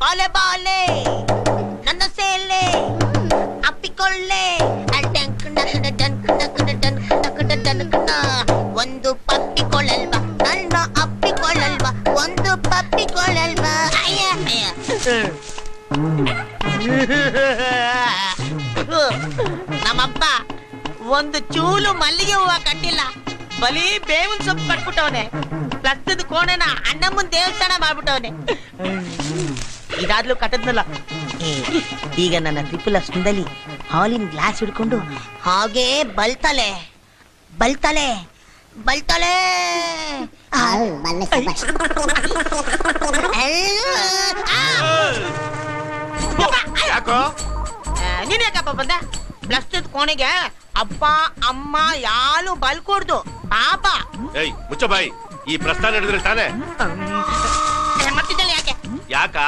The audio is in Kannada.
ಬಾಲೆ ಬಾಲೆ ನನ್ನ ಸೇಲೆ ಅಪ್ಪಿಕೊಳ್ಳೆ ಒಂದು ಪಪ್ಪಿ ಕೊಳಲ್ವಾ ನನ್ನ ಅಪ್ಪಿ ಕೊಳಲ್ವಾ. ಒಂದು ಪಪ್ಪಿಕೊಳ್ಳಲ್ವಾ ಕೊಳಲ್ವಾ. ನಮ್ಮಪ್ಪ ಒಂದು ಚೂಲು ಮಲ್ಲಿಗೆ ಹೂವ ಕಟ್ಟಿಲ್ಲ ಬರೀ ಬೇವಿನ ಸೊಪ್ಪು ಕಟ್ಬಿಟ್ಟವನೆ ಪ್ಲಸ್ತದ ಕೋಣೆನ ಅಣ್ಣಮ್ಮನ ದೇವಸ್ಥಾನ ಮಾಡ್ಬಿಟ್ಟವನೆ ಇದಾದ್ಲು ಕಟ್ಟದ್ನಲ್ಲ. ಈಗ ನನ್ನ ಟ್ರಿಪಲ್ ಸುಂದಲಿ ಹಾಲಿನ ಗ್ಲಾಸ್ ಹಿಡ್ಕೊಂಡು ಹಾಗೆ ಬಲ್ತಲೆ ಬಲ್ತಲೆ ಬಲ್ತಲೆ. ಯಾಕೋ? ನೀನ್ ಯಾಕಪ್ಪ ಬಂದ? ಬ್ಲಸ್ತದ ಕೋಣೆಗೆ ಅಪ್ಪ ಅಮ್ಮ ಯಾರು ಬಲ್ಕೊಡ್ದು ಪಾಪ. ಏಯ್ ಮುಚ್ಚ ಬಾಯಿ. ಈ ಪ್ರಸ್ತಾನ ಹಿಡಿದ್ರೆ ತಾನೆ?